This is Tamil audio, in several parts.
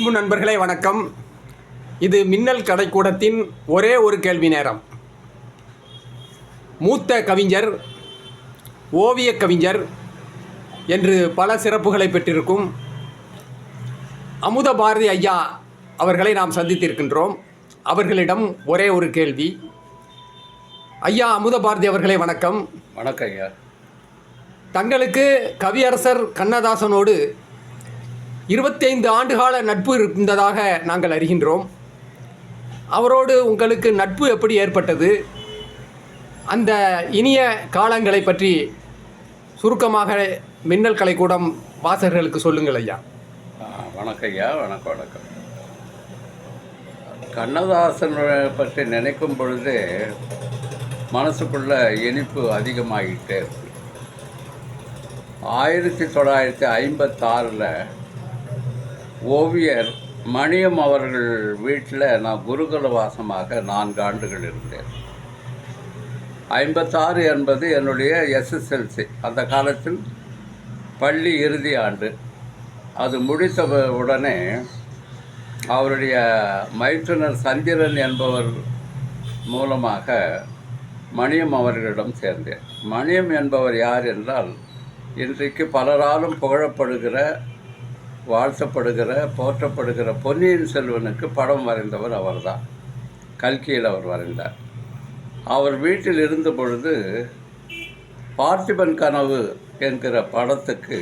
அன்பு நண்பர்களே வணக்கம். இது மின்னல் கடைக்கூடத்தின் ஒரே ஒரு கேள்வி நேரம். மூத்த கவிஞர் ஓவிய கவிஞர் என்று பல சிறப்புகளை பெற்றிருக்கும் அமுத பாரதி ஐயா அவர்களை நாம் சந்தித்திருக்கின்றோம். அவர்களிடம் ஒரே ஒரு கேள்வி. ஐயா அமுத பாரதி அவர்களே வணக்கம். வணக்கம் ஐயா. தங்களுக்கு கவியரசர் கண்ணதாசனோடு இருபத்தைந்து ஆண்டுகால நட்பு இருந்ததாக நாங்கள் அறிகின்றோம். அவரோடு உங்களுக்கு நட்பு எப்படி ஏற்பட்டது? அந்த இனிய காலங்களை பற்றி சுருக்கமாக மின்னல் கலைக்கூடம் வாசகர்களுக்கு சொல்லுங்கள் ஐயா. வணக்கம் ஐயா வணக்கம் வணக்கம். கண்ணதாசன் பற்றி நினைக்கும் பொழுது மனசுக்குள்ள இனிப்பு அதிகமாகிட்டே இருக்கு. ஆயிரத்தி தொள்ளாயிரத்தி ஐம்பத்தாறில் ஓவியர் மணியம் அவர்கள் வீட்டில் நான் குருகுல வாசமாக நான்கு ஆண்டுகள் இருந்தேன். ஐம்பத்தாறு என்பது என்னுடைய எஸ்எஸ்எல்சி அந்த காலத்தில் பள்ளி இறுதி ஆண்டு. அது முடித்த உடனே அவருடைய மைத்துனர் சந்திரன் என்பவர் மூலமாக மணியம் அவர்களிடம் சேர்ந்தேன். மணியம் என்பவர் யார் என்றால் இன்றைக்கு பலராலும் புகழப்படுகிற வாழ்த்தப்படுகிற போற்றப்படுகிற பொன்னியின் செல்வனுக்கு படம் வரைந்தவர் அவர்தான். கல்கியில் அவர் வரைந்தார். அவர் வீட்டில் இருந்த பொழுது பார்த்திபன் கனவு என்கிற படத்துக்கு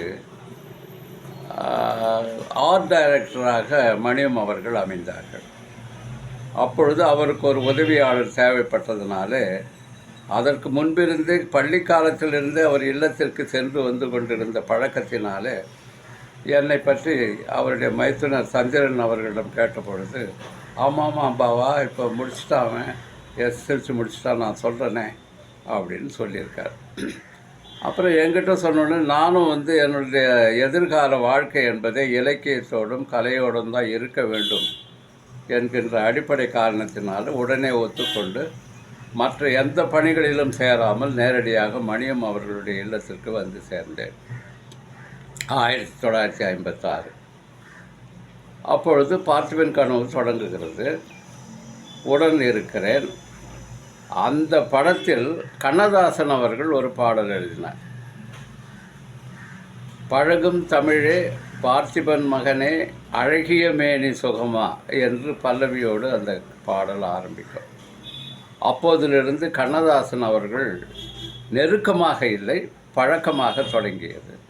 ஆர்ட் டைரக்டராக மணியம் அவர்கள் அமைந்தார்கள். அப்பொழுது அவருக்கு ஒரு உதவியாளர் தேவைப்பட்டதுனாலே அதற்கு முன்பிருந்து பள்ளி காலத்திலிருந்து அவர் இல்லத்திற்கு சென்று வந்து கொண்டிருந்த பழக்கத்தினாலே என்னை பற்றி அவருடைய மைத்துனர் சந்திரன் அவர்களிடம் கேட்ட பொழுது ஆமாம் அம்பாவா இப்போ முடிச்சுட்டாவன் எஸ் எஸ்எல்சி முடிச்சுட்டா நான் சொல்கிறேனே அப்படின்னு சொல்லியிருக்கார். அப்புறம் என்கிட்ட சொன்னோன்னே நானும் வந்து என்னுடைய எதிர்கால வாழ்க்கை என்பதை இலக்கியத்தோடும் கலையோடும் தான் இருக்க வேண்டும் என்கின்ற அடிப்படை காரணத்தினால் உடனே ஒத்துக்கொண்டு மற்ற எந்த பணிகளிலும் சேராமல் நேரடியாக மணியம் அவர்களுடைய இல்லத்திற்கு வந்து சேர்ந்தேன். ஆயிரத்தி தொள்ளாயிரத்தி ஐம்பத்தாறு. அப்பொழுது பார்த்திபன் கனவு தொடங்குகிறது. உடன் இருக்கிறேன். அந்த படத்தில் கண்ணதாசன் அவர்கள் ஒரு பாடல் எழுதினார். பழகும் தமிழே பார்த்திபன் மகனே அழகிய மேனி சுகமா என்று பல்லவியோடு அந்த பாடல் ஆரம்பிக்கும். அப்போதிலிருந்து கண்ணதாசன் அவர்கள் நெருக்கமாக இல்லை பழக்கமாக தொடங்கியது.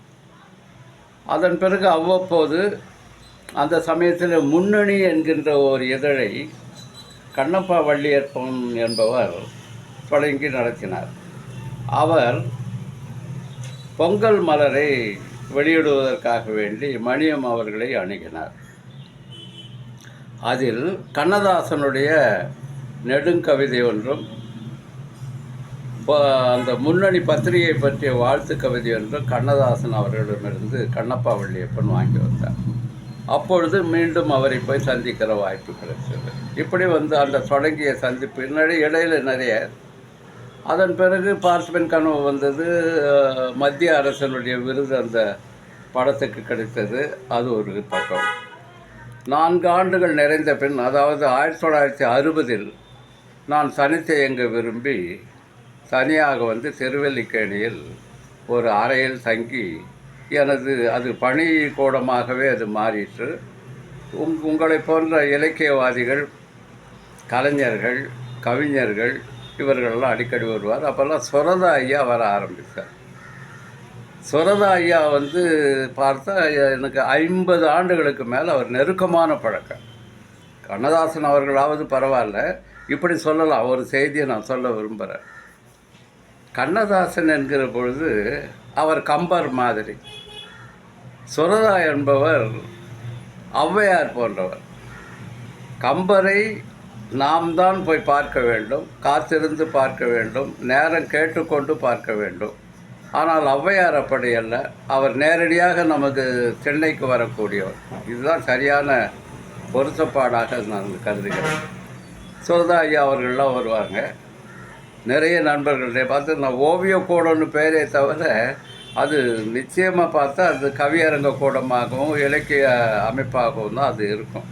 அதன் பிறகு அவ்வப்போது அந்த சமயத்தில் முன்னணி என்கின்ற ஒரு இதழை கண்ணப்பா வள்ளியற்பன் என்பவர் தொடங்கி நடத்தினார். அவர் பொங்கல் மலரை வெளியிடுவதற்காக வேண்டி மணியம் அவர்களை அணுகினார். அதில் கண்ணதாசனுடைய நெடுங்கவிதை ஒன்றும் அந்த முன்னணி பத்திரிகை பற்றிய வாழ்த்து கவிதை என்று கண்ணதாசன் அவர்களிடமிருந்து கண்ணப்பா வள்ளியப்பன் வாங்கி வந்தார். அப்பொழுது மீண்டும் அவரை போய் சந்திக்கிற வாய்ப்பு கிடைச்சது இப்படி வந்து அந்த தொடங்கிய சந்திப்பு பின்னாடி இடையில நிறைய. அதன் பிறகு பார்த்திபன் கனவு வந்தது மத்திய அரசனுடைய விருது அந்த படத்துக்கு கிடைத்தது. அது ஒரு பக்கம். நான்கு ஆண்டுகள் நிறைந்த பின் அதாவது ஆயிரத்தி தொள்ளாயிரத்தி அறுபதில் நான் சனித்தை இயங்க விரும்பி தனியாக வந்து திருவல்லிக்கேணியில் ஒரு அறையில் தங்கி எனது அது பணி கூடமாகவே அது மாறிற்று. உங் உங்களை போன்ற இலக்கியவாதிகள் கலைஞர்கள் கவிஞர்கள் இவர்களெல்லாம் அடிக்கடி வருவார். அப்போல்லாம் சுரதா ஐயா வர ஆரம்பித்தார். சுரதா ஐயா வந்து பார்த்தா எனக்கு ஐம்பது ஆண்டுகளுக்கு மேலே அவர் நெருக்கமான பழக்கம். கண்ணதாசன் அவர்களாவது பரவாயில்ல. இப்படி சொல்லலாம். ஒரு செய்தியை நான் சொல்ல விரும்புகிறேன். கண்ணதாசன் என்கிற பொழுது அவர் கம்பர் மாதிரி. சுரதா என்பவர் ஔவையார் போன்றவர். கம்பரை நாம் தான் போய் பார்க்க வேண்டும் காத்திருந்து பார்க்க வேண்டும் நேரம் கேட்டுக்கொண்டு பார்க்க வேண்டும். ஆனால் ஔவையார் அப்படி அல்ல. அவர் நேரடியாக நமக்கு சென்னைக்கு வரக்கூடியவர். இதுதான் சரியான பொருத்தப்பாடாக நான் கருதுகிறேன். சுரதா ஐயா அவர்கள்லாம் வருவாங்க நிறைய நண்பர்கள்ட்ட பார்த்து நான் ஓவிய கூடம்னு பேரே தவிர அது நிச்சயமாக பார்த்தா அது கவியரங்க கூடமாகவும் இலக்கிய அமைப்பாகவும் தான் அது இருக்கும்.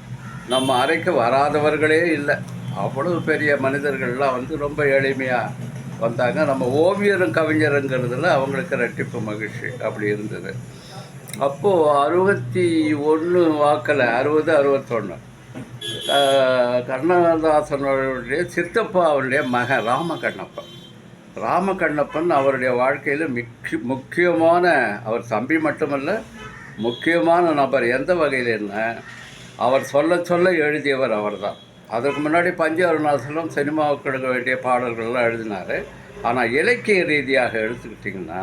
நம்ம அறைக்கு வராதவர்களே இல்லை. அவ்வளவு பெரிய மனிதர்கள்லாம் வந்து ரொம்ப எளிமையாக வந்தாங்க. நம்ம ஓவியரும் கவிஞருங்கிறதுல அவங்களுக்கு ரெட்டிப்பு மகிழ்ச்சி அப்படி இருந்தது. அப்போது அறுபத்தி ஒன்று வாக்கில் அறுபது அறுபத்தொன்று கண்ணதாசனுடைய சித்தப்பா அவருடைய மகன் ராமகண்ணப்பன். ராமகண்ணப்பன் அவருடைய வாழ்க்கையில் மிக்க முக்கியமான அவர் தம்பி மட்டுமல்ல முக்கியமான நபர். எந்த வகையில் என்ன? அவர் சொல்ல சொல்ல எழுதியவர் அவர் தான் அதற்கு முன்னாடி பஞ்ச அருணாசலம் சினிமாவுக்கு எடுக்க வேண்டிய பாடல்கள்லாம் எழுதினார். ஆனால் இலக்கிய ரீதியாக எடுத்துக்கிட்டிங்கன்னா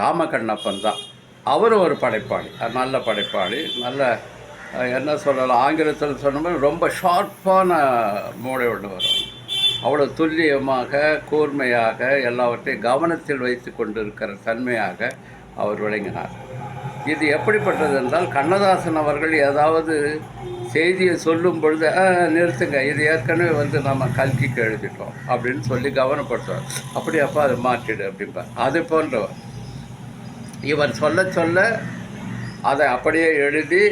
ராமகண்ணப்பன் தான். அவரும் ஒரு படைப்பாளி நல்ல படைப்பாளி நல்ல என்ன சொல்லலாம் ஆங்கிலத்தில் சொன்னோம்னா ரொம்ப ஷார்ப்பான மூளை வரும். அவ்வளோ துல்லியமாக கூர்மையாக எல்லாவற்றையும் கவனத்தில் வைத்து கொண்டிருக்கிற தன்மையாக அவர் விளங்கினார். இது எப்படிப்பட்டது என்றால் கண்ணதாசன் அவர்கள் ஏதாவது செய்தியை சொல்லும் பொழுது நிறுத்துங்க இது ஏற்கனவே வந்து நம்ம கல்கிக்கு எழுதிட்டோம் அப்படின்னு சொல்லி கவனப்படுத்துவார். அப்படியாப்பா அதை மாற்றிடு அப்படிம்பார். அது போன்றவர். இவர் சொல்ல சொல்ல அதை அப்படியே எழுதி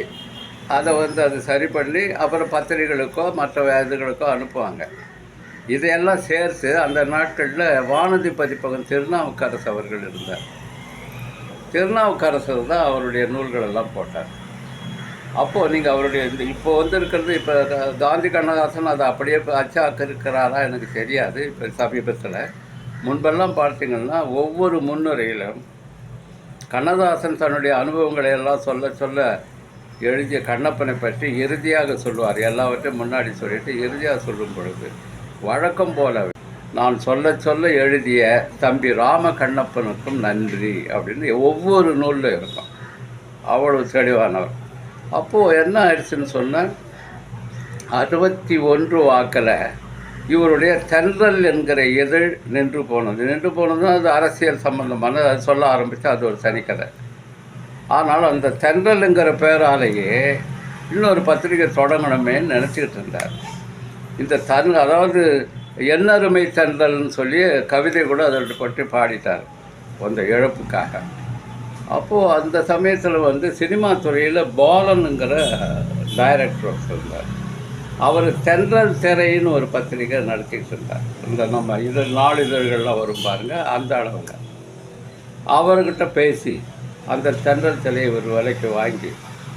அதை வந்து அது சரி பண்ணி அப்புறம் பத்திரிகைகளுக்கோ மற்ற இதுகளுக்கோ அனுப்புவாங்க. இதையெல்லாம் சேர்த்து அந்த நாட்களில் வானதி பதிப்பகம் திருநாவுக்கரசு அவர்கள் இருந்தார். திருநாவுக்கரசர் தான் அவருடைய நூல்கள் எல்லாம் போட்டார். அப்போது நீங்கள் அவருடைய இந்த இப்போ வந்து இருக்கிறது இப்போ காந்தி கண்ணதாசன் அதை அப்படியே அச்சாக்கிருக்கிறாரா எனக்கு தெரியாது இப்போ சமீபத்தில். முன்பெல்லாம் பார்த்தீங்கன்னா ஒவ்வொரு முன்னுரையிலும் கண்ணதாசன் தன்னுடைய அனுபவங்களை எல்லாம் சொல்ல சொல்ல எழுதிய கண்ணப்பனை பற்றி இறுதியாக சொல்லுவார். எல்லாவற்றையும் முன்னாடி சொல்லிட்டு இறுதியாக சொல்லும் பொழுது வழக்கம் போல நான் சொல்ல சொல்ல எழுதிய தம்பி ராம கண்ணப்பனுக்கும் நன்றி அப்படின்னு ஒவ்வொரு நூலில் இருக்கும். அவ்வளவு தெளிவானவர். அப்போது என்ன ஆயிடுச்சுன்னு சொன்னால் அறுபத்தி ஒன்று வாக்கில் இவருடைய தென்றல் என்கிற இதழ் நின்று போனது. நின்று போனதும் அது அரசியல் சம்பந்தமானது அது சொல்ல ஆரம்பித்து அது ஒரு தனிக்கதை ஆனால் அந்த தென்றலுங்கிற பேராலேயே இன்னொரு பத்திரிகை தொடங்கணுமேன்னு நினச்சிக்கிட்டு இருந்தார். இந்த தன் அதாவது எண்ணருமை தென்றல்னு சொல்லி கவிதை கூட அதை பற்றி பாடிட்டார் அந்த இழப்புக்காக. அப்போது அந்த சமயத்தில் வந்து சினிமா துறையில் பாலனுங்கிற டைரக்டர் இருந்தார். அவர் தென்றல் திரைன்னு ஒரு பத்திரிக்கை நடத்திட்டு இருந்தார். இந்த நம்ம இதழ் நாளிதழ்கள்லாம் வரும் பாருங்க அந்த அளவுங்க அவர்கிட்ட பேசி அந்த தென்றல் சிலையை ஒரு விலைக்கு வாங்கி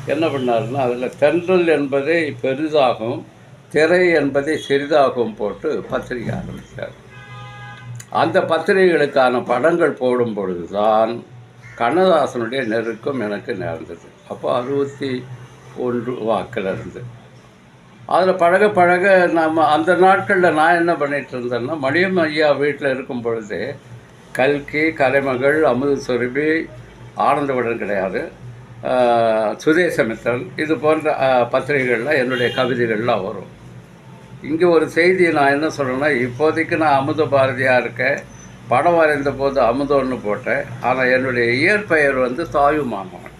என்ன பண்ணாருன்னா அதில் தென்றல் என்பதை பெரிதாகவும் திரை என்பதை சிறிதாகவும் போட்டு பத்திரிகை ஆரம்பித்தார் அந்த பத்திரிகைகளுக்கான படங்கள் போடும் பொழுது தான் கண்ணதாசனுடைய நெருக்கம் எனக்கு நேர்ந்தது. அப்போ அறுபத்தி ஒன்று வாக்கில் இருந்து. அதில் பழக பழக நம்ம அந்த நாட்களில் நான் என்ன பண்ணிகிட்டு இருந்தேன்னா மணியம் ஐயா வீட்டில் இருக்கும் பொழுது கல்கி கலைமகள் அமுது சுரபி ஆனந்தவுடன் கிடையாது. ஆஹ், இது போன்ற பத்திரிகைகளில் என்னுடைய கவிதைகள்லாம் வரும். இங்கே ஒரு செய்தி நான் என்ன சொல்கிறேன்னா இப்போதைக்கு நான் அமுத பாரதியாக இருக்கேன். படம் வரைந்த போது அமுதம்னு போட்டேன். ஆனால் என்னுடைய இயற்பெயர் வந்து தாயு தாயுமானவன்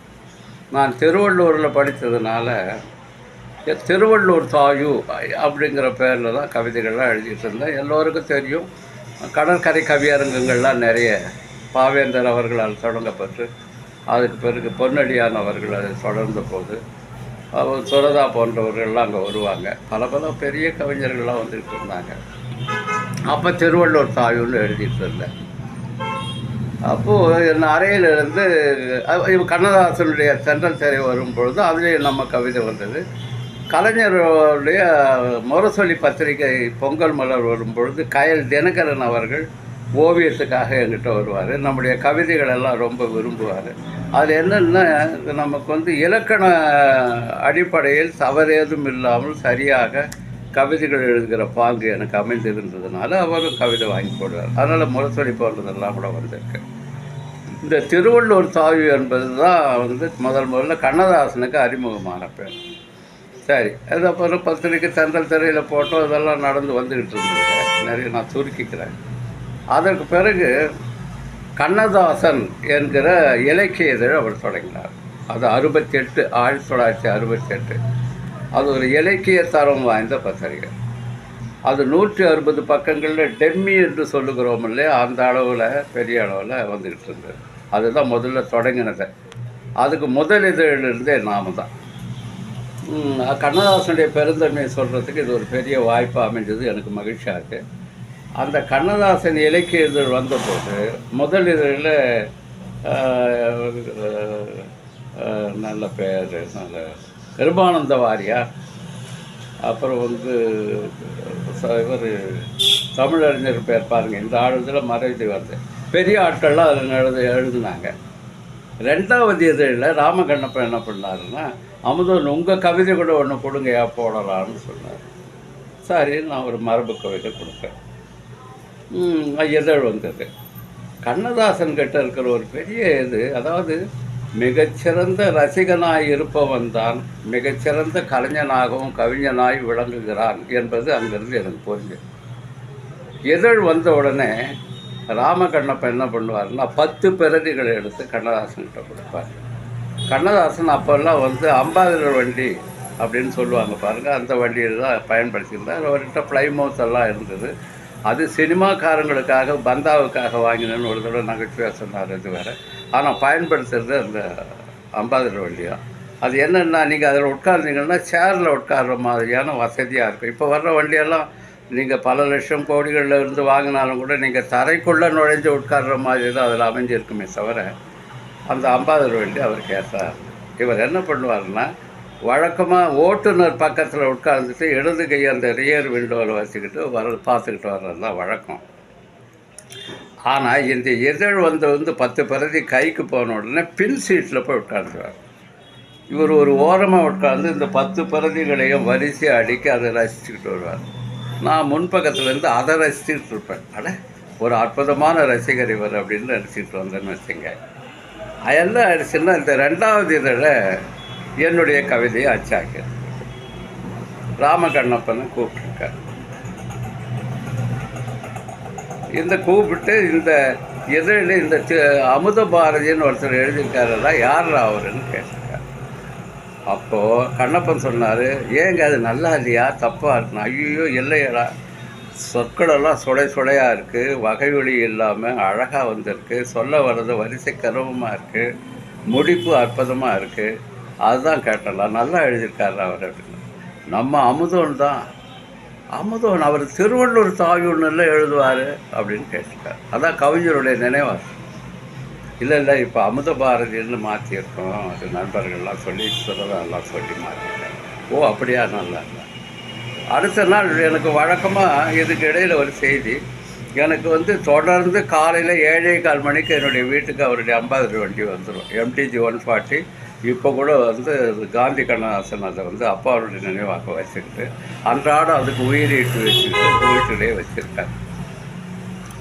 நான் திருவள்ளூரில் படித்ததுனால திருவள்ளூர் தாயு அப்படிங்கிற பேரில் தான் கவிதைகள்லாம் எழுதிட்டு இருந்தேன் எல்லோருக்கும் தெரியும். கடற்கரை கவியரங்கங்கள்லாம் நிறைய பாவேந்தர் அவர்களால் தொடங்கப்பட்டு அதுக்கு பிறகு பொன்னடியானவர்கள் அதை தொடர்ந்த போது அவர் சுரதா போன்றவர்கள்லாம் அங்கே வருவாங்க. பல பல பெரிய கவிஞர்கள்லாம் வந்துட்டு இருந்தாங்க அப்போ திருவள்ளூர் தாயுன்னு எழுதிட்டு இருந்தேன் அப்போது என் அறையில் இருந்து கண்ணதாசனுடைய தென்றல் திரை வரும்பொழுது அதுலேயும் நம்ம கவிதை வந்தது. கலைஞருடைய முரசொலி பத்திரிகை பொங்கல் மலர் வரும் பொழுது கயல் தினகரன் அவர்கள் ஓவியத்துக்காக என்கிட்ட வருவார். நம்முடைய கவிதைகள் எல்லாம் ரொம்ப விரும்புவார். அது என்னென்னா நமக்கு வந்து இலக்கண அடிப்படையில் தவறேதும் இல்லாமல் சரியாக கவிதைகள் எழுதுகிற பாங்கு எனக்கு அமைந்திருந்ததுனால அவரும் கவிதை வாங்கி போடுவார் அதனால் முரசொலி போன்றதெல்லாம் கூட வந்திருக்கு. இந்த திருவள்ளூர் தாவி என்பது தான் வந்து முதல் முதல்ல கண்ணதாசனுக்கு அறிமுகமான பேர் சரி அது அப்புறம் பத்திரிக்கை தந்தல் திரையில் போட்டோம் இதெல்லாம் நடந்து வந்துக்கிட்டு இருந்தது. நிறைய நான் சுருக்கிக்கிறேன். அதற்கு பிறகு கண்ணதாசன் என்கிற இலக்கிய இதழ் அவர் தொடங்கினார். அது அறுபத்தெட்டு ஆயிரத்தி தொள்ளாயிரத்தி அறுபத்தெட்டு. அது ஒரு இலக்கிய தரம் வாய்ந்த பத்திரிகை. அது நூற்றி அறுபது பக்கங்களில் டெம்மி என்று சொல்லுகிறோம் இல்லையா? அந்த அளவில் பெரிய அளவில் வந்துக்கிட்டு இருந்தது. அதுதான் முதல்ல தொடங்கினது. அதுக்கு முதல் இதழிலிருந்தே நாம தான். கண்ணதாசனுடைய பெருந்தன்மையை சொல்கிறதுக்கு இது ஒரு பெரிய வாய்ப்பு அமைஞ்சது. எனக்கு மகிழ்ச்சியாக இருக்குது அந்த கண்ணதாசன் இலக்கிய இதழ் வந்தபோது முதல் இதழில் நல்ல பேர் நல்ல கிருபானந்த வாரியார். அப்புறம் வந்து இவர் தமிழறிஞர் பேர் பாருங்கள் இந்த ஆளுதில் மறைந்து வருது பெரிய ஆட்கள்லாம் அதில் எழுது எழுதுனாங்க. ரெண்டாவது இதழில் ராமகண்ணப்பன் என்ன பண்ணாருன்னா அமுதன் உங்கள் கவிதை கூட ஒன்று கொடுங்கயா போடலாம்னு சொன்னார். சரி நான் ஒரு மரபு கவிதை கொடுத்தேன் எதழ் இதழ் வந்தது. கண்ணதாசன் கிட்ட இருக்கிற ஒரு பெரிய இது அதாவது மிகச்சிறந்த ரசிகனாய் இருப்பவன் தான் மிகச்சிறந்த கலைஞனாகவும் கவிஞனாய் விளங்குகிறான் என்பது அங்கிருந்து எனக்கு புரிஞ்சு இதழ் வந்த உடனே ராமகண்ணப்பன் என்ன பண்ணுவார்னா பத்து பிரதிகளை எடுத்து கண்ணதாசன்கிட்ட கொடுப்பார். கண்ணதாசன் அப்போல்லாம் வந்து அம்பாதிரர் வண்டி அப்படின்னு சொல்லுவாங்க பாருங்கள் அந்த வண்டியில் தான் பயன்படுத்தியிருந்தார். அவர்கிட்ட ஃப்ளைமவுத் எல்லாம் இருந்தது. அது சினிமாக்காரங்களுக்காக பந்தாவுக்காக வாங்கினேன்னு ஒரு தடவை நகைச்சுவையாக சொன்னார் இது வேறு. ஆனால் பயன்படுத்துறது அந்த அம்பாதிரி வண்டியாக அது என்னென்னா நீங்கள் அதில் உட்கார்ந்தீங்கன்னா சேரில் உட்கார்ற மாதிரியான வசதியாக இருக்கும். இப்போ வர்ற வண்டியெல்லாம் நீங்கள் பல லட்சம் கோடிகளில் இருந்து வாங்கினாலும் கூட நீங்கள் தரைக்குள்ளே நுழைஞ்சு உட்கார்ற மாதிரி தான் அதில் அமைஞ்சிருக்குமே தவிர அந்த அம்பாதிரி வண்டி அவர் கேட்டார். இவர் என்ன பண்ணுவார்னா வழக்கமாக ஓட்டுநர் பக்கத்தில் உட்கார்ந்துட்டு இடது கை அந்த ரியர் விண்டோவில் வச்சுக்கிட்டு வர பார்த்துக்கிட்டு வர்றது தான் வழக்கம். ஆனால் இந்த இதழ் வந்து வந்து பத்து பிரதி கைக்கு போன உடனே பின் சீட்டில் போய் உட்காந்துருவார் இவர் ஒரு ஓரமாக உட்கார்ந்து இந்த பத்து பிரதிகளையும் வரிசையாக அடிக்க அதை ரசிச்சுக்கிட்டு வருவார். நான் முன்பக்கத்துலேருந்து அதை ரசிச்சுக்கிட்டு இருப்பேன். அட ஒரு அற்புதமான ரசிகர் இவர் அப்படின்னு ரசிச்சுட்டு வந்தேன்னு வச்சுங்க அதெல்லாம் அடிச்சுன்னா இந்த ரெண்டாவது இதில் என்னுடைய கவிதையை அச்சாக்கு ராமகண்ணப்பனை கூப்பிட்டுருக்கார். இந்த கூப்பிட்டு இந்த எதிரில் இந்த அமுத பாரதின்னு ஒருத்தர் எழுதியிருக்காருல்ல யார் அவருன்னு கேட்டிருக்கார். அப்போது கண்ணப்பன் சொன்னார் ஏங்க அது நல்லா இல்லையா? தப்பாக இருக்கணும் ஐயோ இல்லையடா. சொற்களெல்லாம் சுடை சுடையாக இருக்குது வகைவழி இல்லாமல் அழகாக வந்திருக்கு. சொல்ல வர்றது வரிசை கருவமாக இருக்குது முடிப்பு அற்புதமாக இருக்குது அதுதான் கேட்டலாம் நல்லா எழுதியிருக்காரு அவர் அப்படின்னு நம்ம அமுதோன் தான். அமுதோன் அவர் திருவள்ளூர் தாயூர்னில் எழுதுவார் அப்படின்னு கேட்டிருக்காரு. அதான் கவிஞருடைய நினைவார் இல்லை இல்லை இப்போ அமுத பாரதின்னு மாற்றியிருக்கோம் அது நண்பர்கள்லாம் சொல்லி சொல்லலாம் எல்லாம் சொல்லி மாற்றிருக்காங்க ஓ அப்படியா? நல்லா அடுத்த நாள் எனக்கு வழக்கமாக இதுக்கு இடையில் ஒரு செய்தி. எனக்கு வந்து தொடர்ந்து காலையில் ஏழே கால் மணிக்கு என்னுடைய வீட்டுக்கு அவருடைய அம்பாதிரி வண்டி வந்துடும் எம்டிஜி ஒன் ஃபார்ட்டி இப்போ கூட வந்து காந்தி கண்ணதாசன் அதை வந்து அப்பாவுடைய நினைவாக வச்சுக்கிட்டு அன்றாடம் அதுக்கு உயிரிட்டு வச்சுக்கிட்டு வீட்டிலே வச்சுருக்காரு.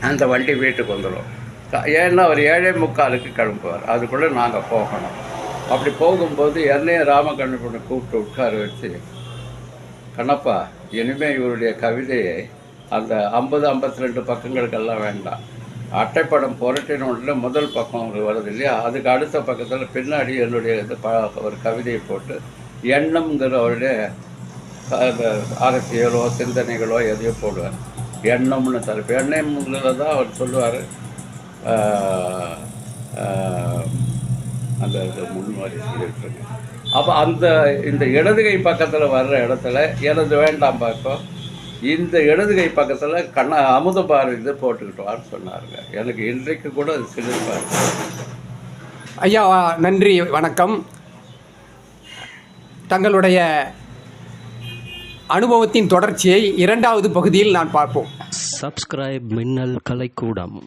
அந்த வண்டி வீட்டுக்கு வந்துடும் ஏன்னா அவர் ஏழே முக்காலுக்கு கிளம்புவார். அதுக்குள்ளே நாங்கள் போகணும். அப்படி போகும்போது என்னையும் ராமகண்ணப்பனை கூப்பிட்டு உட்கார வச்சு கண்ணப்பா இனிமேல் இவருடைய கவிதையை அந்த ஐம்பது ஐம்பத்தி ரெண்டு பக்கங்களுக்கெல்லாம் வேண்டாம். அட்டைப்படம் புரட்டினோட முதல் பக்கம் ஒரு வருது இல்லையா? அதுக்கு அடுத்த பக்கத்தில் பின்னாடி என்னுடைய இது ப ஒரு கவிதையை போட்டு எண்ணம்ங்கிற அவருடைய அரசியலோ சிந்தனைகளோ எதையோ போடுவார். எண்ணம்னு தலைப்பு. எண்ணம்ங்கிறத தான் அவர் சொல்லுவார். அந்த இது முன்மாதிரி சொல்லிட்டு அப்போ அந்த இந்த இடதுகை பக்கத்தில் வர்ற இடத்துல எனது வேண்டாம் பக்கம் இந்த இடதுகை பக்கத்தில் கண்ண அமுத பாரதி இது போட்டுக்கிட்டோன்னு சொன்னாருங்க. எனக்கு இன்றைக்கு கூட அது சிலிர்ப்பாக இருக்கு. ஐயா நன்றி வணக்கம். தங்களுடைய அனுபவத்தின் தொடர்ச்சியை இரண்டாவது பகுதியில் நான் பார்ப்போம். சப்ஸ்கிரைப் மின்னல் கலைக்கூடம்.